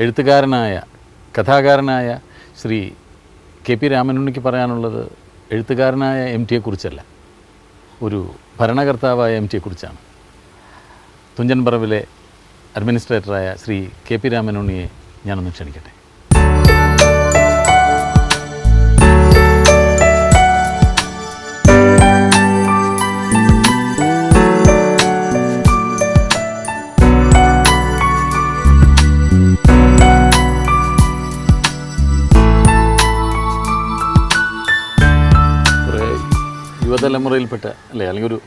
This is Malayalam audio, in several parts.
എഴുത്തുകാരനായ കഥാകാരനായ ശ്രീ കെ പി രാമനുണ്ണിക്ക് പറയാനുള്ളത് എഴുത്തുകാരനായ എം ടിയെക്കുറിച്ചല്ല ഒരു ഭരണകർത്താവായ എം ടിയെക്കുറിച്ചാണ് തുഞ്ചൻ അഡ്മിനിസ്ട്രേറ്ററായ ശ്രീ കെ പി രാമനുണ്ണിയെ ഞാനൊന്ന് ക്ഷണിക്കട്ടെ. യുവതലമുറയിൽപ്പെട്ട അല്ലേ? അല്ലെങ്കിൽ ഒരു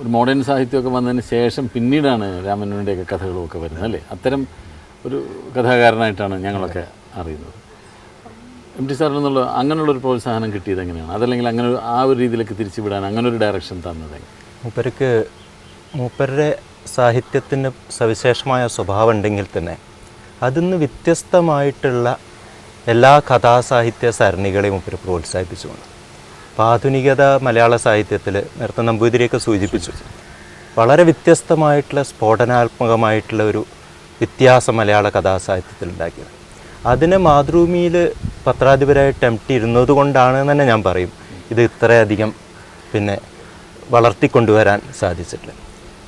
ഒരു മോഡേൺ സാഹിത്യമൊക്കെ വന്നതിന് ശേഷം പിന്നീടാണ് രാമനുവിന്റെയൊക്കെ കഥകളുമൊക്കെ വരുന്നത് അല്ലേ? അത്തരം ഒരു കഥാകാരനായിട്ടാണ് ഞങ്ങളൊക്കെ അറിയുന്നത്. എം ടി സാറിൽ നിന്നുള്ള അങ്ങനെയുള്ളൊരു പ്രോത്സാഹനം കിട്ടിയത് എങ്ങനെയാണ്? അതല്ലെങ്കിൽ അങ്ങനെ ആ ഒരു രീതിയിലേക്ക് തിരിച്ചു വിടാൻ അങ്ങനെ ഒരു ഡയറക്ഷൻ തന്നത്? മൂപ്പർക്ക് മൂപ്പരുടെ സാഹിത്യത്തിന് സവിശേഷമായ സ്വഭാവം ഉണ്ടെങ്കിൽ തന്നെ അതിന്ന് വ്യത്യസ്തമായിട്ടുള്ള എല്ലാ കഥാസാഹിത്യ സരണികളെയും മൂപ്പർ പ്രോത്സാഹിപ്പിച്ചുകൊണ്ട് അപ്പോൾ ആധുനികത മലയാള സാഹിത്യത്തിൽ നേരത്തെ നമ്പൂതിരിയൊക്കെ സൂചിപ്പിച്ചു. വളരെ വ്യത്യസ്തമായിട്ടുള്ള സ്ഫോടനാത്മകമായിട്ടുള്ള ഒരു വ്യത്യാസം മലയാള കഥാസാഹിത്യത്തിൽ ഉണ്ടാക്കിയത്. അതിനെ മാതൃഭൂമിയിൽ പത്രാധിപരായിട്ട് എം ഇരുന്നത് കൊണ്ടാണ് തന്നെ ഞാൻ പറയും. ഇത് ഇത്രയധികം പിന്നെ വളർത്തിക്കൊണ്ടുവരാൻ സാധിച്ചിട്ടുള്ളത്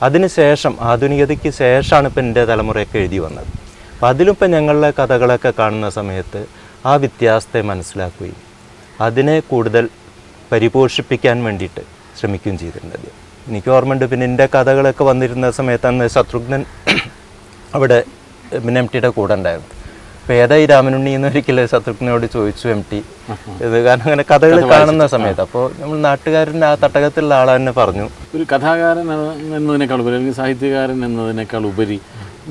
അതിനുശേഷം ആധുനികതയ്ക്ക് ശേഷമാണ് ഇപ്പം എന്റെ തലമുറയൊക്കെ എഴുതി വന്നത്. അപ്പം ഇപ്പം ഞങ്ങളുടെ കഥകളൊക്കെ കാണുന്ന സമയത്ത് ആ വ്യത്യാസത്തെ മനസ്സിലാക്കുകയും അതിനെ കൂടുതൽ പരിപോഷിപ്പിക്കാൻ വേണ്ടിയിട്ട് ശ്രമിക്കുകയും ചെയ്തിട്ടുണ്ട് അദ്ദേഹം. എനിക്ക് ഓർമ്മയുണ്ട് പിന്നെ എന്റെ കഥകളൊക്കെ വന്നിരുന്ന സമയത്താണ് ശത്രുഘ്നൻ അവിടെ പിന്നെ എം ടിയുടെ കൂടെ ഉണ്ടായിരുന്നു അപ്പോൾ ഏതായി രാമനുണ്ണി എന്ന് ഒരിക്കലും ശത്രുഘ്നോട് ചോദിച്ചു എം ടി. ഇത് കാരണം അങ്ങനെ കഥകൾ കാണുന്ന സമയത്ത് അപ്പോൾ നമ്മൾ നാട്ടുകാരന്റെ ആ തട്ടകത്തിലുള്ള ആൾ തന്നെ പറഞ്ഞു. ഒരു കഥാകാരൻ എന്നതിനേക്കാൾ ഉപരി അല്ലെങ്കിൽ സാഹിത്യകാരൻ എന്നതിനേക്കാൾ ഉപരി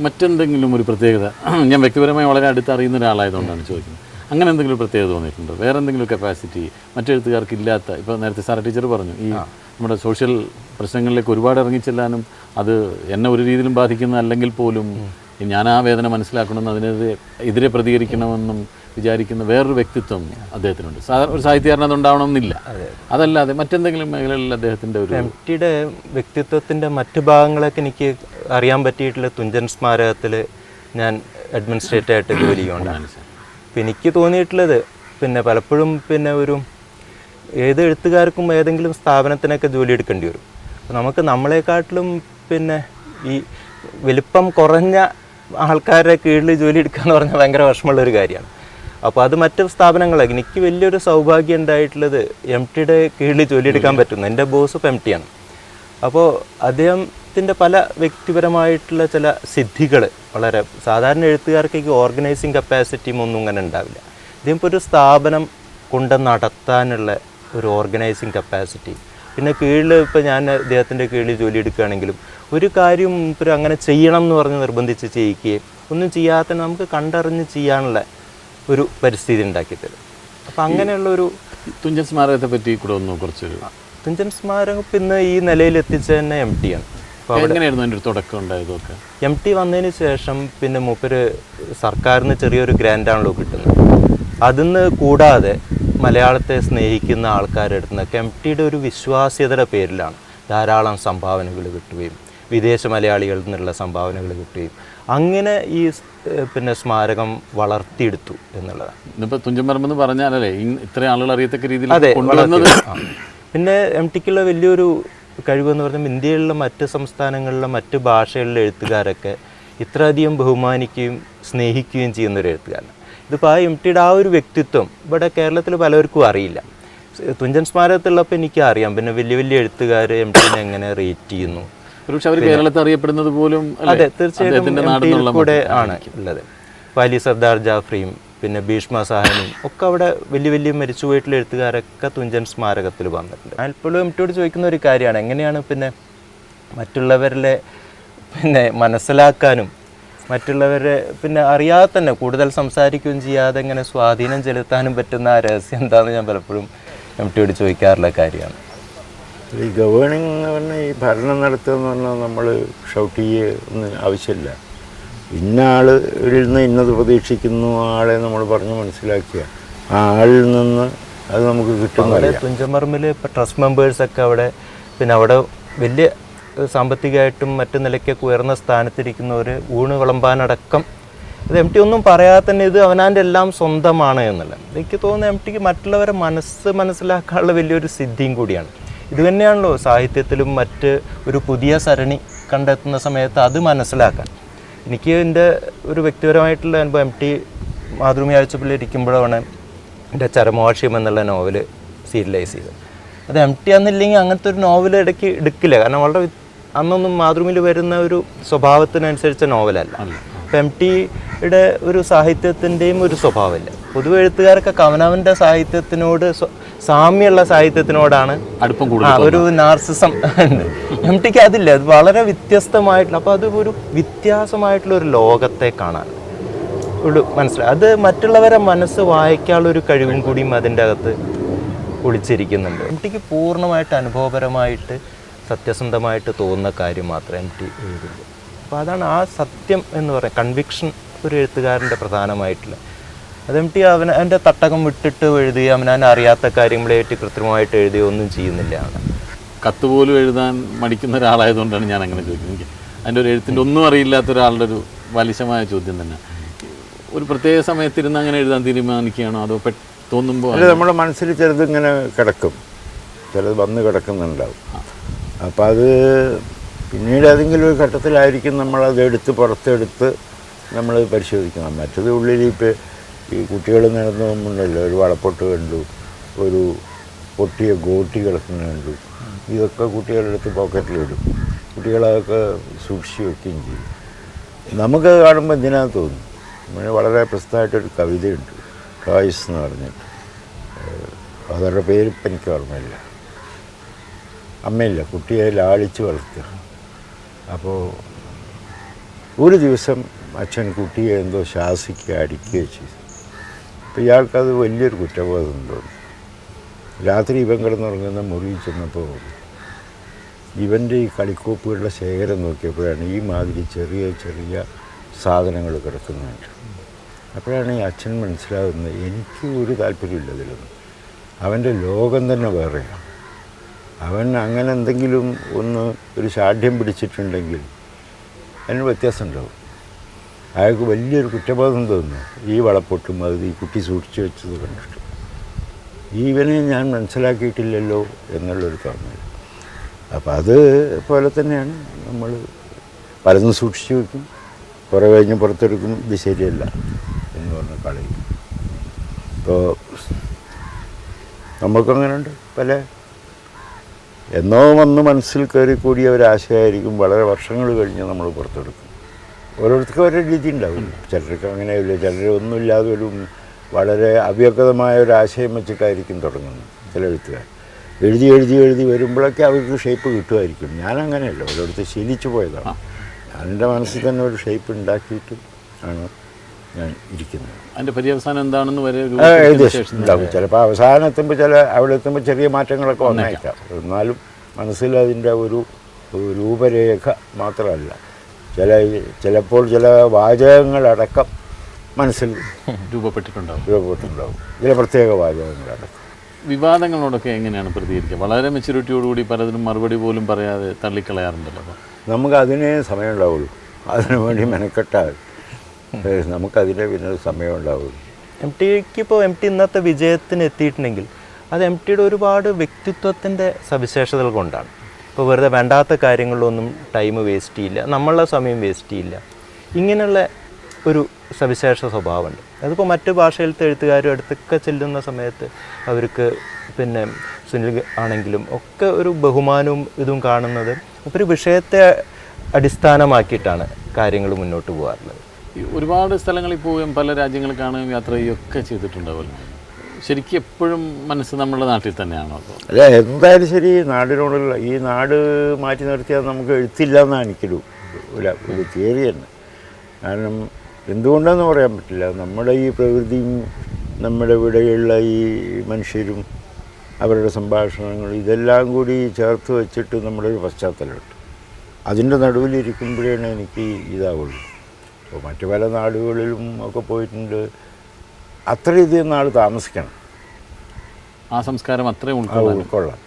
മറ്റെന്തെങ്കിലും ഒരു പ്രത്യേകത? ഞാൻ വ്യക്തിപരമായി വളരെ അടുത്ത് അറിയുന്ന ഒരാളായതുകൊണ്ടാണ് ചോദിക്കുന്നത്. അങ്ങനെ എന്തെങ്കിലും പ്രത്യേകത തോന്നിയിട്ടുണ്ടോ? വേറെ എന്തെങ്കിലും കപ്പാസിറ്റി മറ്റെഴുത്തുകാർക്ക് ഇല്ലാത്ത ഇപ്പോൾ നേരത്തെ സാറ ടീച്ചർ പറഞ്ഞു ഈ നമ്മുടെ സോഷ്യൽ പ്രശ്നങ്ങളിലേക്ക് ഒരുപാട് ഇറങ്ങിച്ചെല്ലാനും അത് എന്നെ ഒരു രീതിയിലും ബാധിക്കുന്ന അല്ലെങ്കിൽ പോലും ഞാൻ ആ വേദന മനസ്സിലാക്കണമെന്ന് അതിനെതിരെ എതിരെ പ്രതികരിക്കണമെന്നും വിചാരിക്കുന്ന വേറൊരു വ്യക്തിത്വം അദ്ദേഹത്തിനുണ്ട്. സാധാരണ ഒരു സാഹിത്യകാരൻ അതുണ്ടാവണമെന്നില്ല. അതല്ലാതെ മറ്റെന്തെങ്കിലും മേഖലകളിൽ അദ്ദേഹത്തിന്റെ ഒരു എം ടിയുടെ വ്യക്തിത്വത്തിന്റെ മറ്റു ഭാഗങ്ങളൊക്കെ എനിക്ക് അറിയാൻ പറ്റിയിട്ടുള്ള തുഞ്ചൻ സ്മാരകത്തിൽ ഞാൻ അഡ്മിനിസ്ട്രേറ്ററായിട്ട് ജോലി ചെയ്യുന്നുണ്ടാണ് അപ്പം എനിക്ക് തോന്നിയിട്ടുള്ളത് പിന്നെ പലപ്പോഴും പിന്നെ ഒരു ഏത് എഴുത്തുകാർക്കും ഏതെങ്കിലും സ്ഥാപനത്തിനൊക്കെ ജോലി എടുക്കേണ്ടി വരും. അപ്പോൾ നമുക്ക് നമ്മളെക്കാട്ടിലും പിന്നെ ഈ വലിപ്പം കുറഞ്ഞ ആൾക്കാരുടെ കീഴിൽ ജോലി എടുക്കുക എന്ന് പറഞ്ഞാൽ ഭയങ്കര വിഷമമുള്ളൊരു കാര്യമാണ്. അപ്പോൾ അത് മറ്റ് സ്ഥാപനങ്ങളെ. എനിക്ക് വലിയൊരു സൗഭാഗ്യം ഉണ്ടായിട്ടുള്ളത് എം ടിയുടെ കീഴിൽ ജോലി എടുക്കാൻ പറ്റുന്നു എന്റെ ബോസ് ഇപ്പം എം ടി ആണ്. അപ്പോൾ അദ്ദേഹത്തിന്റെ പല വ്യക്തിപരമായിട്ടുള്ള ചില സിദ്ധികൾ വളരെ സാധാരണ എഴുത്തുകാർക്കേക്ക് ഓർഗനൈസിങ് കപ്പാസിറ്റിയും ഒന്നും അങ്ങനെ ഉണ്ടാവില്ല. ഇദ്ദേഹം ഇപ്പോൾ ഒരു സ്ഥാപനം കൊണ്ട് നടത്താനുള്ള ഒരു ഓർഗനൈസിങ് കപ്പാസിറ്റി പിന്നെ കീഴിൽ ഇപ്പോൾ ഞാൻ അദ്ദേഹത്തിന്റെ കീഴിൽ ജോലി എടുക്കുകയാണെങ്കിലും ഒരു കാര്യം ഇപ്പോൾ അങ്ങനെ ചെയ്യണം എന്ന് പറഞ്ഞ് നിർബന്ധിച്ച് ചെയ്യിക്കുകയും ഒന്നും ചെയ്യാത്ത നമുക്ക് കണ്ടറിഞ്ഞ് ചെയ്യാനുള്ള ഒരു പരിസ്ഥിതി ഉണ്ടാക്കിത്തരും അപ്പം അങ്ങനെയുള്ള ഒരു തുഞ്ചൻ സ്മാരകത്തെ പറ്റി കൂടെ ഒന്ന് കുറച്ചൊരു തുഞ്ചൻ സ്മാരകം ഇന്ന് ഈ നിലയിൽ എത്തിച്ച തന്നെ എം ടി ആണ്. എങ്ങനെയായിരുന്നു അതിന്റെ ഒരു തുടക്കം ഉണ്ടായതൊക്കെ എം ടി വന്നതിന് ശേഷം പിന്നെ മൂപ്പര് സർക്കാരിന് ചെറിയൊരു ഗ്രാൻഡാണല്ലോ കിട്ടുന്നത്. അതിന്ന് കൂടാതെ മലയാളത്തെ സ്നേഹിക്കുന്ന ആൾക്കാരുടെ അടുത്ത് നിന്നൊക്കെ എം ടിയുടെ ഒരു വിശ്വാസ്യതയുടെ പേരിലാണ് ധാരാളം സംഭാവനകൾ കിട്ടുകയും വിദേശ മലയാളികളിൽ നിന്നുള്ള സംഭാവനകൾ കിട്ടുകയും അങ്ങനെ ഈ പിന്നെ സ്മാരകം വളർത്തിയെടുത്തു എന്നുള്ളതാണ്. ഇന്നിപ്പോൾ തുഞ്ചൻ എന്ന് പറഞ്ഞാലല്ലേ ഇത്ര ഇത്രയും ആളുകൾ അറിയത്തക്ക രീതിയിൽ അതെ പിന്നെ എം ടിക്കുള്ള വലിയൊരു കഴിവെന്ന് പറഞ്ഞാൽ ഇന്ത്യയിലുള്ള മറ്റ് സംസ്ഥാനങ്ങളിലെ മറ്റ് ഭാഷകളിലെ എഴുത്തുകാരൊക്കെ ഇത്രയധികം ബഹുമാനിക്കുകയും സ്നേഹിക്കുകയും ചെയ്യുന്ന ഒരു എഴുത്തുകാരൻ ഇതിപ്പോൾ ആ എം ടിയുടെ ആ ഒരു വ്യക്തിത്വം ഇവിടെ കേരളത്തിൽ പലർക്കും അറിയില്ല. തുഞ്ചൻ സ്മാരകത്തിലുള്ളപ്പോൾ എനിക്ക് അറിയാം പിന്നെ വലിയ വലിയ എഴുത്തുകാർ എം ടിനെ എങ്ങനെ റേറ്റ് ചെയ്യുന്നു. അവർ കേരളത്തിൽ അറിയപ്പെടുന്നത് പോലും? അതെ തീർച്ചയായിട്ടും കൂടെ ആണ് ഉള്ളത്. വാലി സർദാർ ജാഫ്രിയും പിന്നെ ഭീഷ്മ സാഹനും ഒക്കെ അവിടെ വലിയ വലിയ മരിച്ചുപോയിട്ടുള്ള എഴുത്തുകാരൊക്കെ തുഞ്ചൻ സ്മാരകത്തിൽ വന്നിട്ടുണ്ട്. ഞാൻ ഇപ്പോഴും എം ടിയോട് ചോദിക്കുന്ന ഒരു കാര്യമാണ്. എങ്ങനെയാണ് പിന്നെ മറ്റുള്ളവരിലെ പിന്നെ മനസ്സിലാക്കാനും മറ്റുള്ളവരെ പിന്നെ അറിയാതെ തന്നെ കൂടുതൽ സംസാരിക്കുകയും ചെയ്യാതെ ഇങ്ങനെ സ്വാധീനം ചെലുത്താനും പറ്റുന്ന ആ രഹസ്യം എന്താണെന്ന് ഞാൻ പലപ്പോഴും എം ചോദിക്കാറുള്ള കാര്യമാണ്. ഈ ഗവേണിംഗ് പറഞ്ഞാൽ ഈ ഭരണം നടത്തുക എന്ന് പറഞ്ഞാൽ നമ്മൾ ഷൗട്ട് ചെയ്യുക ഒന്നും ആവശ്യമില്ല. ഇന്ന ആളിൽ നിന്ന് ഇന്നത് പ്രതീക്ഷിക്കുന്നു ആളെ നമ്മൾ പറഞ്ഞ് മനസ്സിലാക്കിയ. ആ ആളിൽ നിന്ന് അത് നമുക്ക് കിട്ടും തുഞ്ചമർമ്മിൽ ഇപ്പോൾ ട്രസ്റ്റ് മെമ്പേഴ്സൊക്കെ അവിടെ പിന്നെ അവിടെ വലിയ സാമ്പത്തികമായിട്ടും മറ്റു നിലയ്ക്കൊക്കെ ഉയർന്ന സ്ഥാനത്തിരിക്കുന്നവർ ഊണ് വിളമ്പാനടക്കം. ഇത് എം ടി ഒന്നും പറയാതെ തന്നെ ഇത് അവനാന്റെ എല്ലാം സ്വന്തമാണ് എന്നല്ല എനിക്ക് തോന്നുന്നു എം ടിക്ക് മറ്റുള്ളവരെ മനസ്സ് മനസ്സിലാക്കാനുള്ള വലിയൊരു സിദ്ധിയും കൂടിയാണ്. ഇത് തന്നെയാണല്ലോ സാഹിത്യത്തിലും മറ്റ് ഒരു പുതിയ സരണി കണ്ടെത്തുന്ന സമയത്ത് അത് മനസ്സിലാക്കാൻ. എനിക്ക് എന്റെ ഒരു വ്യക്തിപരമായിട്ടുള്ള അനുഭവം എം ടി മാതൃഭൂമി ആഴ്ചപ്പിൽ ഇരിക്കുമ്പോഴാണ് എന്റെ ചരമവാർഷികം എന്നുള്ള നോവൽ സീരിയലൈസ് ചെയ്തത്. അത് എം ടി അന്നില്ലെങ്കിൽ അങ്ങനത്തെ ഒരു നോവൽ ഇടയ്ക്ക് എടുക്കില്ല. കാരണം വളരെ അന്നൊന്നും മാതൃഭൂമിയിൽ വരുന്ന ഒരു സ്വഭാവത്തിനനുസരിച്ച നോവലല്ല. അപ്പം എം ടിയുടെ ഒരു സാഹിത്യത്തിന്റെയും ഒരു സ്വഭാവമില്ല. പൊതുവെ എഴുത്തുകാരൊക്കെ കവനവന്റെ സാഹിത്യത്തിനോട് സാമ്യമുള്ള സാഹിത്യത്തിനോടാണ് അടുപ്പം കൂടുതൽ ഒരു നാർസിസം. എം ടിക്ക് അതില്ല. അത് വളരെ വ്യത്യസ്തമായിട്ടുള്ള അപ്പോൾ അത് ഒരു വ്യത്യാസമായിട്ടുള്ള ഒരു ലോകത്തെ കാണാൻ. ഒരു മനസ്സിലായി. അത് മറ്റുള്ളവരെ മനസ്സ് വായിക്കാനുള്ള ഒരു കഴിവും കൂടിയും അതിന്റെ അകത്ത് ഒളിച്ചിരിക്കുന്നുണ്ട്. എം ടിക്ക് പൂർണമായിട്ട് അനുഭവപരമായിട്ട് സത്യസന്ധമായിട്ട് തോന്നുന്ന കാര്യം മാത്രമേ എം ടി എഴുതുള്ളൂ. അപ്പോൾ അതാണ് ആ സത്യം എന്ന് പറയുന്നത്. കൺവിക്ഷൻ ഒരു എഴുത്തുകാരന്റെ പ്രധാനമായിട്ടുള്ള അത് എം ടി അവൻ അവന്റെ തട്ടകം വിട്ടിട്ട് എഴുതി അവനവൻ അറിയാത്ത കാര്യങ്ങളായിട്ട് കൃത്രിമമായിട്ട് എഴുതി ഒന്നും ചെയ്യുന്നില്ല. അവൻ കത്ത് പോലും എഴുതാൻ മടിക്കുന്ന ഒരാളായതുകൊണ്ടാണ് ഞാൻ അങ്ങനെ ചോദിക്കുന്നത്. എനിക്ക് അതിന്റെ ഒരു എഴുത്തിന്റെ ഒന്നും അറിയില്ലാത്ത ഒരാളുടെ ഒരു ബാലിശമായ ചോദ്യം തന്നെ. ഒരു പ്രത്യേക സമയത്തിരുന്ന് അങ്ങനെ എഴുതാൻ തീരുമാനിക്കുകയാണോ? അതോ പെ തോന്നുമ്പോൾ അല്ല നമ്മുടെ മനസ്സിൽ ചിലത് ഇങ്ങനെ കിടക്കും. ചിലത് വന്ന് കിടക്കുന്നുണ്ടാവും. അപ്പോൾ അത് പിന്നീട് ഏതെങ്കിലും ഒരു ഘട്ടത്തിലായിരിക്കും നമ്മളത് എടുത്ത് പുറത്തെടുത്ത് നമ്മൾ പരിശോധിക്കണം. മറ്റത് ഉള്ളിൽ ഇപ്പോൾ ഈ കുട്ടികൾ നടന്നു പോകുമ്പോണ്ടല്ലോ ഒരു വളപ്പൊട്ട് കണ്ടു ഒരു പൊട്ടിയ ഗോട്ടി കിടക്കുന്ന കണ്ടു. ഇതൊക്കെ കുട്ടികളുടെ അടുത്ത് പോക്കറ്റിലിടും കുട്ടികളതൊക്കെ സൂക്ഷിച്ച് വെക്കുകയും ചെയ്യും. നമുക്കത് കാണുമ്പോൾ എന്തിനാ തോന്നും? അങ്ങനെ വളരെ പ്രസിദ്ധമായിട്ടൊരു കവിതയുണ്ട് ടോയ്സ് എന്ന് പറഞ്ഞിട്ട്. അവരുടെ പേര് ഇപ്പം എനിക്ക് ഓർമ്മയില്ല. അമ്മയില്ല കുട്ടിയെ ലാളിച്ച് വളർത്തുക. അപ്പോൾ ഒരു ദിവസം അച്ഛൻ കുട്ടിയെ എന്തോ ശാസിക്കുക അടിക്കുകയോ ചെയ്തു. അപ്പോൾ ഇയാൾക്കത് വലിയൊരു കുറ്റബോധം തോന്നി രാത്രി ഇവൻ കിടന്നുറങ്ങുന്ന മുറിയിൽ ചെന്നപ്പോൾ ഇവന്റെ ഈ കളിക്കോപ്പുകളുടെ ശേഖരം നോക്കിയപ്പോഴാണ് ഈ മാതിരി ചെറിയ ചെറിയ സാധനങ്ങൾ കിടക്കുന്നുണ്ട് അപ്പോഴാണ് ഈ അച്ഛൻ മനസ്സിലാകുന്നത് എനിക്ക് ഒരു താല്പര്യമില്ല ഇതിലൊന്നും. അവന്റെ ലോകം തന്നെ വേറെയാണ്. അവൻ അങ്ങനെ എന്തെങ്കിലും ഒന്ന് ഒരു ഷാഠ്യം പിടിച്ചിട്ടുണ്ടെങ്കിൽ അതിന് വ്യത്യാസം ഉണ്ടാവും അയാൾക്ക് വലിയൊരു കുറ്റബോധം തോന്നുന്നു. ഈ വളപ്പൊട്ടും അത് ഈ കുട്ടി സൂക്ഷിച്ചു വെച്ചത് കണ്ടിട്ട്. ഈവനെ ഞാൻ മനസ്സിലാക്കിയിട്ടില്ലല്ലോ എന്നുള്ളൊരു തോന്നൽ. അപ്പം അത് പോലെ തന്നെയാണ് നമ്മൾ പലതും സൂക്ഷിച്ചു വെക്കും. കുറേ കഴിഞ്ഞ് പുറത്തെടുക്കും. ഇത് ശരിയല്ല എന്ന് പറഞ്ഞ് കളയും. ഇപ്പോൾ നമുക്കങ്ങനെയുണ്ട് പല എന്നോ വന്ന് മനസ്സിൽ കയറി കൂടിയ ഒരാശയമായിരിക്കും വളരെ വർഷങ്ങൾ കഴിഞ്ഞ് നമ്മൾ പുറത്തെടുക്കും. ഓരോരുത്തർക്കും ഓരോ രീതി ഉണ്ടാവും. ചിലർക്ക് അങ്ങനെയില്ല ചിലർ ഒന്നുമില്ലാതെ ഒരു വളരെ അവ്യക്തമായ ഒരു ആശയം വെച്ചിട്ടായിരിക്കും തുടങ്ങുന്നത് ചില എഴുത്തുകാർ. എഴുതി എഴുതി എഴുതി വരുമ്പോഴൊക്കെ അവർക്ക് ഷേപ്പ് കിട്ടുമായിരിക്കും. ഞാൻ അങ്ങനെയല്ല ഓരോരുത്തർ ശീലിച്ചു പോയതാണ്. ഞാൻ എന്റെ മനസ്സിൽ തന്നെ ഒരു ഷേപ്പ് ഉണ്ടാക്കിയിട്ട് ആണ് ഞാൻ ഇരിക്കുന്നത്. അതിന്റെ പര്യവസാനം എന്താണെന്ന് വരെ ഉണ്ടാവും. ചിലപ്പോൾ അവസാനം എത്തുമ്പോൾ ചില അവിടെ എത്തുമ്പോൾ ചെറിയ മാറ്റങ്ങളൊക്കെ വന്നേക്കാം. എന്നാലും മനസ്സിൽ അതിന്റെ ഒരു രൂപരേഖ മാത്രമല്ല. ചില ചിലപ്പോൾ ചില വാചകങ്ങളടക്കം മനസ്സിൽ രൂപപ്പെട്ടിട്ടുണ്ടാവും. രൂപപ്പെട്ടിട്ടുണ്ടാവും. ചില പ്രത്യേക വാചകങ്ങളടക്കം. വിവാദങ്ങളോടൊക്കെ എങ്ങനെയാണ് പ്രതികരിക്കുക? വളരെ മെച്യൂരിറ്റിയോടുകൂടി പലതിനും മറുപടി പോലും പറയാതെ തള്ളിക്കളയാറുണ്ടല്ലോ നമുക്ക് അതിനേ സമയമുണ്ടാവുള്ളൂ. അതിനു വേണ്ടി മെനക്കെട്ടാൽ നമുക്കതിന്റെ നമുക്കതിനെ പിന്നെ സമയം ഉണ്ടാവുള്ളൂ എം ടിക്ക് ഇപ്പോൾ എം ടി ഇന്നത്തെ വിജയത്തിന് എത്തിയിട്ടുണ്ടെങ്കിൽ അത് എം ടിയുടെ ഒരുപാട് വ്യക്തിത്വത്തിന്റെ സവിശേഷതകൾ കൊണ്ടാണ്. ഇപ്പോൾ വെറുതെ വേണ്ടാത്ത കാര്യങ്ങളിലൊന്നും ടൈം വേസ്റ്റ് ചെയ്യില്ല. നമ്മളുടെ സമയം വേസ്റ്റ് ചെയ്യില്ല. ഇങ്ങനെയുള്ള ഒരു സവിശേഷ സ്വഭാവമുണ്ട്. അതിപ്പോൾ മറ്റ് ഭാഷയിലത്തെ എഴുത്തുകാരും അടുത്തൊക്കെ ചെല്ലുന്ന സമയത്ത് അവർക്ക് പിന്നെ സുനിൽ ആണെങ്കിലും ഒക്കെ ഒരു ബഹുമാനവും ഇതും കാണുന്നത് ഒരു വിഷയത്തെ അടിസ്ഥാനമാക്കിയിട്ടാണ് കാര്യങ്ങൾ മുന്നോട്ട് പോകാറുള്ളത്. ഒരുപാട് സ്ഥലങ്ങളിൽ പോവുകയും പല രാജ്യങ്ങളിൽ കാണുകയും യാത്ര ചെയ്യുകയൊക്കെ ചെയ്തിട്ടുണ്ടാവുമല്ലോ. ശരിക്കും എപ്പോഴും മനസ്സ് നമ്മുടെ നാട്ടിൽ തന്നെയാണോ അല്ല എന്തായാലും ശരി നാടിനോടുള്ള ഈ നാട് മാറ്റി നിർത്തിയാൽ നമുക്ക് എഴുത്തില്ല എന്നാണ് എനിക്കൊരു ഒരു തിയറി തന്നെ. കാരണം എന്തുകൊണ്ടാണെന്ന് പറയാൻ പറ്റില്ല. നമ്മുടെ ഈ പ്രകൃതിയും നമ്മുടെ ഇവിടെയുള്ള ഈ മനുഷ്യരും അവരുടെ സംഭാഷണങ്ങൾ ഇതെല്ലാം കൂടി ചേർത്ത് വെച്ചിട്ട് നമ്മുടെ ഒരു പശ്ചാത്തലമുണ്ട് അതിന്റെ നടുവിലിരിക്കുമ്പോഴാണ് എനിക്ക് ഇതാവുള്ളൂ. അപ്പോൾ മറ്റു പല നാടുകളിലും ഒക്കെ പോയിട്ടുണ്ട്. അത്രയധികം നാൾ താമസിക്കണം. ആ സംസ്കാരം അത്രയും ഉൾക്കൊള്ളാൻ. ഉൾക്കൊള്ളാൻ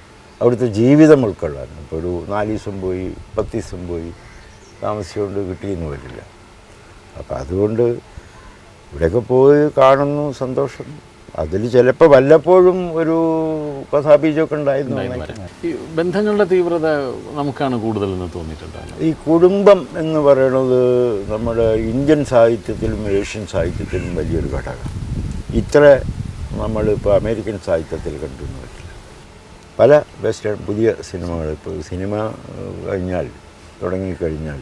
അവിടുത്തെ ജീവിതം ഉൾക്കൊള്ളാൻ. ഇപ്പോൾ ഒരു നാല് ദിവസം പോയി പത്ത് ദിവസം പോയി താമസിച്ചുകൊണ്ട് കിട്ടിയെന്ന് വരില്ല അപ്പം അതുകൊണ്ട് ഇവിടെയൊക്കെ പോയി കാണുന്നു സന്തോഷം. അതിൽ ചിലപ്പോൾ വല്ലപ്പോഴും ഒരു കഥാബീജമൊക്കെ ഉണ്ടായിരുന്നു. ബന്ധങ്ങളുടെ തീവ്രത നമുക്കാണ് കൂടുതലെന്ന് തോന്നിയിട്ടുണ്ട്? ഈ കുടുംബം എന്ന് പറയുന്നത് നമ്മുടെ ഇന്ത്യൻ സാഹിത്യത്തിലും ഏഷ്യൻ സാഹിത്യത്തിലും വലിയൊരു ഘടകം. ഇത്ര നമ്മളിപ്പോൾ അമേരിക്കൻ സാഹിത്യത്തിൽ കണ്ടുവന്ന് പറ്റില്ല പല വെസ്റ്റേൺ പുതിയ സിനിമകൾ ഇപ്പോൾ സിനിമ കഴിഞ്ഞാൽ തുടങ്ങിക്കഴിഞ്ഞാൽ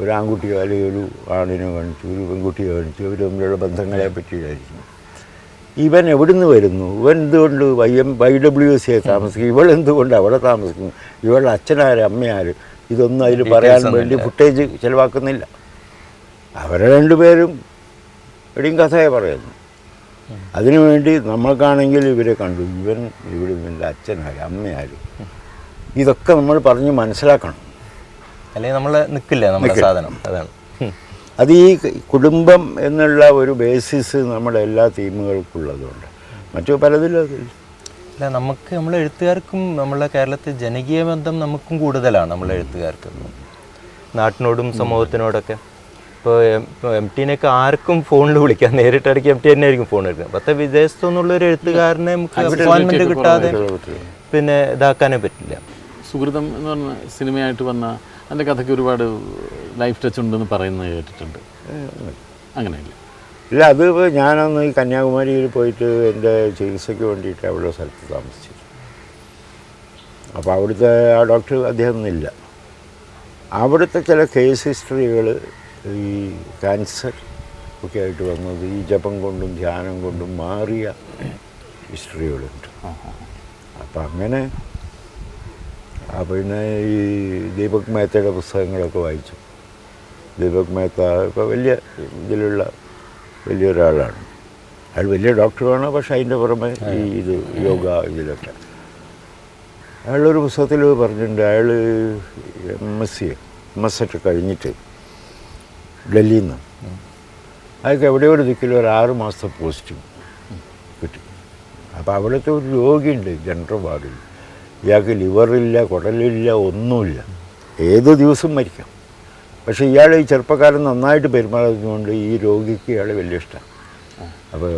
ഒരു ആൺകുട്ടിയോ അല്ലെങ്കിൽ ഒരു ആണിനെ കാണിച്ചു ഒരു പെൺകുട്ടിയെ കാണിച്ചു ഇവർ തമ്മിലുള്ള ബന്ധങ്ങളെ പറ്റിയായിരിക്കും. ഇവൻ എവിടുന്ന് വരുന്നു? ഇവൻ എന്തുകൊണ്ട് വൈ എം വൈ ഡബ്ല്യു സിയെ താമസിക്കും ഇവൾ എന്തുകൊണ്ട് അവിടെ താമസിക്കുന്നു? ഇവളുടെ അച്ഛനാര് അമ്മയാര്? ഇതൊന്നും അതിൽ പറയാൻ വേണ്ടി ഫുട്ടേജ് ചിലവാക്കുന്നില്ല. അവരെ രണ്ടുപേരും എവിടെയും കഥയെ പറയുന്നു. അതിനുവേണ്ടി നമ്മൾക്കാണെങ്കിൽ ഇവരെ കണ്ടു. ഇവൻ ഇവിടെ ഇവന്റെ അച്ഛനായി അമ്മയായി. ഇതൊക്കെ നമ്മൾ പറഞ്ഞ് മനസ്സിലാക്കണം. അല്ലെങ്കിൽ നമ്മൾ നിൽക്കില്ല നമ്മുടെ സാധനം? അതാണ്. അത് ഈ കുടുംബം എന്നുള്ള ഒരു ബേസിസ് നമ്മുടെ എല്ലാ തീമുകൾക്കുള്ളതുകൊണ്ട് മറ്റു പലതിലും അതില്ല അല്ല നമുക്ക് നമ്മളെ എഴുത്തുകാർക്കും നമ്മളെ കേരളത്തിൽ ജനകീയ ബന്ധം നമുക്കും കൂടുതലാണ് നമ്മളെ എഴുത്തുകാർക്ക്. നാട്ടിനോടും സമൂഹത്തിനോടൊക്കെ. ഇപ്പോൾ ഇപ്പോൾ എം ടീനെയൊക്കെ ആർക്കും ഫോണിൽ വിളിക്കാം നേരിട്ടിടയ്ക്ക് എം ടി തന്നെ ആയിരിക്കും ഫോൺ എടുക്കുന്നത്. പത്ത് വിദേശത്തു നിന്നുള്ള ഒരു എഴുത്തുകാരനെ നമുക്ക് അപ്പോയിൻമെന്റ് കിട്ടാതെ പിന്നെ ഇതാക്കാനേ പറ്റില്ല. സുഹൃതം എന്ന് പറഞ്ഞ സിനിമയായിട്ട് വന്ന അതിന്റെ കഥയ്ക്ക് ഒരുപാട് ലൈഫ് ടച്ച് ഉണ്ടെന്ന് പറയുന്നത് കേട്ടിട്ടുണ്ട്. അങ്ങനെയല്ല? ഇല്ല അത് ഇപ്പോൾ ഞാനന്ന് ഈ കന്യാകുമാരിയിൽ പോയിട്ട് എന്റെ ചികിത്സയ്ക്ക് വേണ്ടിയിട്ട് അവിടെ സ്ഥലത്ത് താമസിച്ചു. അപ്പോൾ അവിടുത്തെ ആ ഡോക്ടർ അദ്ദേഹം ഒന്നുമില്ല. അവിടുത്തെ ചില കേസ് ഹിസ്റ്ററികൾ ഈ ക്യാൻസർ ഒക്കെ ആയിട്ട് വന്നത് ഈ ജപം കൊണ്ടും ധ്യാനം കൊണ്ടും മാറിയ ഹിസ്റ്ററികളുണ്ട്. അപ്പം അങ്ങനെ പിന്നെ ഈ ദീപക് മേത്തയുടെ പുസ്തകങ്ങളൊക്കെ വായിച്ചു. ദീപക് മേത്ത ഇപ്പോൾ വലിയ ഇതിലുള്ള വലിയൊരാളാണ്. അയാൾ വലിയ ഡോക്ടറാണ് പക്ഷേ അതിന്റെ പുറമെ ഈ ഇത് യോഗ ഇതിലൊക്കെ. അയാളൊരു പുസ്തകത്തിൽ പറഞ്ഞിട്ടുണ്ട് അയാൾ M S C M S ഒക്കെ കഴിഞ്ഞിട്ട് ഡൽഹിയിൽ നിന്ന് അതൊക്കെ എവിടെയോ ഒരു ഒരു ആറ് മാസത്തെ പോസ്റ്റും കിട്ടി. അപ്പോൾ അവിടുത്തെ ഒരു രോഗിയുണ്ട് ജനറൽ വാർഡിൽ ഇയാൾക്ക് ലിവറില്ല കുടലില്ല ഒന്നുമില്ല. ഏത് ദിവസം മരിക്കാം. പക്ഷേ ഇയാൾ ഈ ചെറുപ്പക്കാരൻ നന്നായിട്ട് പെരുമാറുന്നതുകൊണ്ട് ഈ രോഗിക്ക് ഇയാൾ വലിയ ഇഷ്ടമാണ് അപ്പോൾ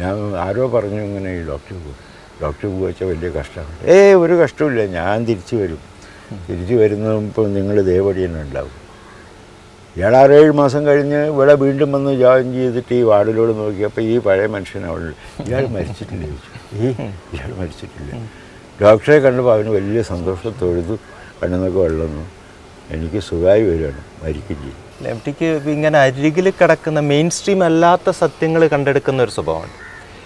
ഞാൻ ആരോ പറഞ്ഞു ഇങ്ങനെ ഈ ഡോക്ടർ പോകും ഡോക്ടർ പോവച്ചാൽ വലിയ കഷ്ടമാണ്. ഏ ഒരു കഷ്ടമില്ല ഞാൻ തിരിച്ചു വരും. തിരിച്ചു വരുന്നപ്പോൾ നിങ്ങൾ ദേവടി തന്നെ ഉണ്ടാവും. ആറേഴ് മാസം കഴിഞ്ഞ് ഇവിടെ വീണ്ടും വന്ന് ജോയിൻ ചെയ്തിട്ട് ഈ വാർഡിലോട് നോക്കിയപ്പോൾ ഈ പഴയ മനുഷ്യൻ അവിടെ ഇയാൾ മരിച്ചിട്ടില്ല ചോദിച്ചു. ഈ ഇയാൾ മരിച്ചിട്ടില്ല. ഡോക്ടറെ കണ്ടപ്പോൾ അവന് വലിയ സന്തോഷത്തൊഴുതു കണ്ണെന്നൊക്കെ വെള്ളന്നു. എനിക്ക് സുഖമായി വരികയാണ്. മരിക്കില്ല ചെയ്യും ടിക്ക് ഇങ്ങനെ അരികിൽ കിടക്കുന്ന മെയിൻ സ്ട്രീം അല്ലാത്ത സത്യങ്ങൾ കണ്ടെടുക്കുന്ന ഒരു സ്വഭാവമാണ്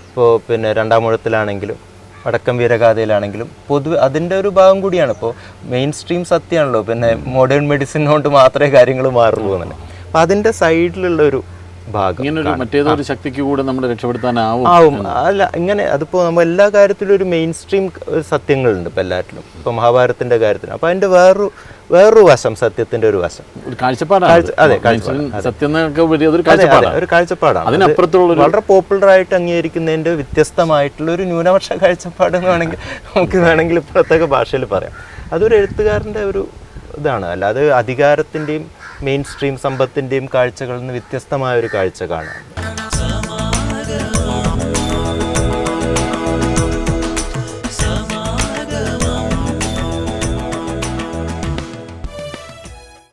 ഇപ്പോൾ പിന്നെ രണ്ടാം മുഴത്തിലാണെങ്കിലും വടക്കം വീരഗാഥയിലാണെങ്കിലും പൊതുവെ അതിന്റെ ഒരു ഭാഗം കൂടിയാണ്. ഇപ്പോൾ മെയിൻ സ്ട്രീം സത്യമാണല്ലോ പിന്നെ മോഡേൺ മെഡിസിൻ കൊണ്ട് മാത്രമേ കാര്യങ്ങൾ മാറുള്ളൂ അങ്ങനെ അപ്പോൾ അതിന്റെ സൈഡിലുള്ള ഒരു ഭാഗം. ഇങ്ങനൊരു മറ്റേതോ ഒരു ശക്തിക്ക് കൂടെ നമ്മൾ രക്ഷപ്പെടുത്താനാവും. ആവും. അല്ല ഇങ്ങനെ അതിപ്പോൾ നമ്മൾ എല്ലാ കാര്യത്തിലും ഒരു മെയിൻ സ്ട്രീം സത്യങ്ങളുണ്ട് ഇപ്പം എല്ലാറ്റിലും. ഇപ്പോൾ മഹാഭാരതത്തിന്റെ കാര്യത്തിലും. അപ്പോൾ അതിന്റെ വേറൊരു വേറൊരു വശം സത്യത്തിന്റെ ഒരു വശം. ഒരു കാഴ്ചപ്പാടാണ് അതെ, സത്യം അതെ, കാഴ്ചപ്പാടാണ് ഒരു കാഴ്ചപ്പാടാണ്. അതിനപ്പുറത്തുള്ള ഒരു വളരെ പോപ്പുലർ ആയിട്ട് അംഗീകരിക്കുന്നതിന്റെ വ്യത്യസ്തമായിട്ടുള്ള ഒരു ന്യൂനപക്ഷ കാഴ്ചപ്പാട് എന്ന് വേണമെങ്കിൽ നമുക്ക് വേണമെങ്കിൽ ഇപ്പോഴത്തെ ഭാഷയിൽ പറയാം. അതൊരു എഴുത്തുകാരന്റെ ഒരു ഇതാണ്. അല്ലാതെ അധികാരത്തിന്റെയും മെയിൻ സ്ട്രീം സമ്പത്തിന്റെയും കാഴ്ചകളിൽ നിന്ന് വ്യത്യസ്തമായ ഒരു കാഴ്ച കാണാം.